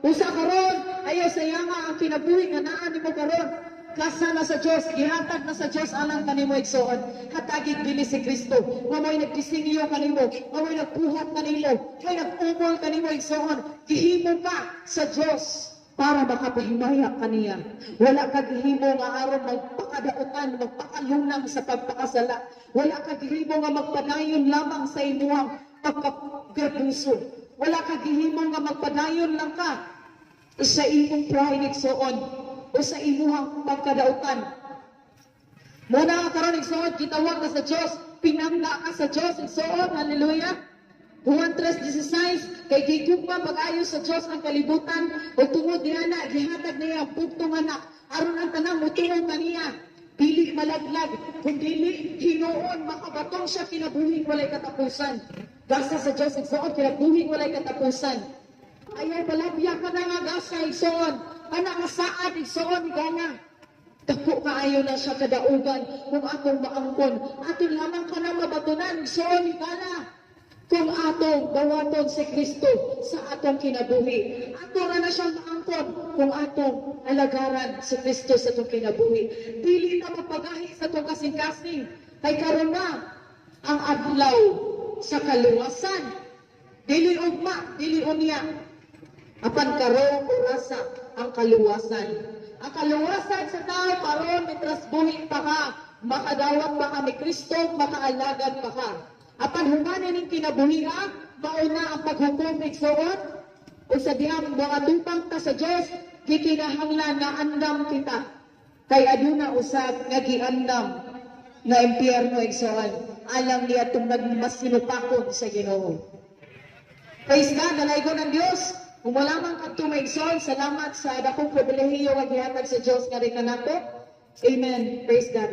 Usa karon ayo saya nga ang kinabuhi nga naa nimo karon kasa na sa Dios gihatag na sa Dios alang kanimo igsoon hatagig dili si Kristo nga mo'y nagdisingyo kanimo nga mo'y nagbuhat kanimo mo'y nag-umol kanimo igsoon gihimo ka sa Dios para makapahimaya kaniya. Wala ka gihimo nga aron magpakadautan, magpakalunang sa pagpakasala. Wala ka gihimo nga magpadayon lamang sa imuhang pagkagrabuso. Wala ka gihimo nga magpadayon lang ka sa imong pride igsoon o sa imuhang pagkadautan. Muna nga karon igsoon gitawag ka sa Dios, pinangga ka sa Dios igsoon. Hallelujah. Juan 3.16, kay gigugma pag-ayo sa Diyos ang kalibutan, o tungod niya na, gihatag niya ang pugtong anak, aron ang tanang mutuong kaniya, pili malaglag, kung dili, hinoon, makabatong siya kinabuhing walay katapusan. Gasa sa Diyos, igsoon, kinabuhing walay katapusan. Ayaw, palabya ka na nga gasa, igsoon, anak nga saad, igsoon, gana. Dako kaayo na siya kadaugan kung atong maangkon. Atin lamang ka na mabatunan, igsoon, gana kung atong dawaton si Kristo sa atong kinabuhi. Ato ra na siyang maangkon kung atong alagaran si Kristo sa atong kinabuhi. Dili na mapagahi sa atong kasing-kasing. Kay karon na ang adlaw sa kaluwasan. Dili ugma, dili unya. Apan karon orasa ang kaluwasan. Ang kaluwasan sa tao karon mitras buhi pa ka, makadawat pa ka ni Kristo, makaalagad pa ka. Apan humanan ning kinabuhi ha, mauna ang paghukom igsoon, o sa diyang mga tupang ta sa Diyos, gikinahanglan na andam kita. Kay aduna usab nga giandam nga impyerno igsoon. Alang niya itong nagmasinupakon sa Ginoo. Praise God, nalaygo ng Diyos. Kung wala man kang tumaigsoon, salamat sa dakong pribilehiyo nga gihatag sa Diyos nga rin na nato. Amen. Praise God.